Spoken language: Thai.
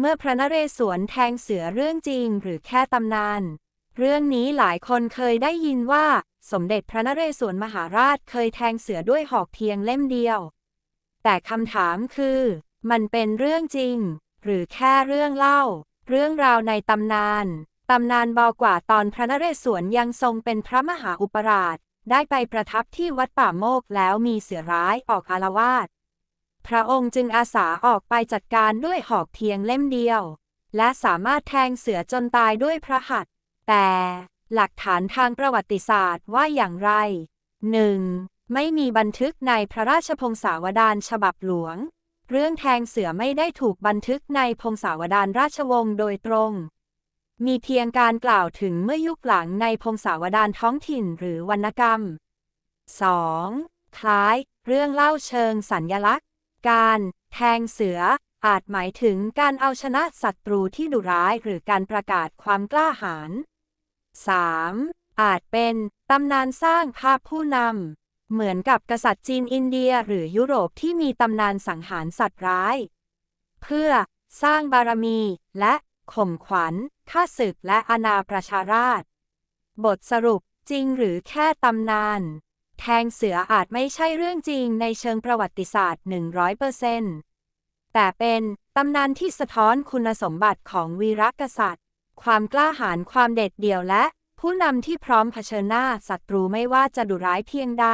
เมื่อพระนเรศวรแทงเสือเรื่องจริงหรือแค่ตำนาน เรื่องนี้หลายคนเคยได้ยินว่า สมเด็จพระนเรศวรมหาราชเคยแทงเสือด้วยหอกเพียงเล่มเดียว แต่คำถามคือ มันเป็นเรื่องจริง หรือแค่เรื่องเล่า เรื่องราวในตำนาน ตำนานบอกว่าตอนพระนเรศวรยังทรงเป็นพระมหาอุปราช ได้ไปประทับที่วัดป่าโมกแล้วมีเสือร้ายออกอารวาส พระองค์จึงอาสาออกไปจัดการด้วยหอกเพียงเล่มเดียว และสามารถแทงเสือจนตายด้วยพระหัตถ์แต่หลักฐานทางประวัติศาสตร์ว่าอย่างไร 1. ไม่มีบันทึกในพระราชพงศาวดารฉบับหลวง เรื่องแทงเสือไม่ได้ถูกบันทึกในพงศาวดารราชวงศ์โดยตรง มีเพียงการกล่าวถึงเมื่อยุคหลังในพงศาวดารท้องถิ่นหรือวรรณกรรม 2. คล้าย เรื่องเล่าเชิงสัญญลักษณ์ การแทงเสือ อาจหมายถึงการเอาชนะศัตรูที่ดุร้ายหรือการประกาศความกล้าหาญ 3. อาจเป็นตำนานสร้างภาพผู้นำ เหมือนกับกษัตริย์จีนอินเดียหรือยุโรปที่มีตำนานสังหารสัตว์ร้าย เพื่อสร้างบารมีและข่มขวัญข้าศึกและอาณาประชาราษฎร์บทสรุปจริงหรือแค่ตำนาน แทงเสืออาจไม่ใช่เรื่องจริงในเชิงประวัติศาสตร์ 100%แต่เป็นตำนานที่สะท้อนคุณสมบัติของวีรกษัตริย์ ความกล้าหาญความเด็ดเดี่ยวและ ผู้นำที่พร้อมเผชิญหน้าศัตรูไม่ว่าจะดุร้ายเพียงใด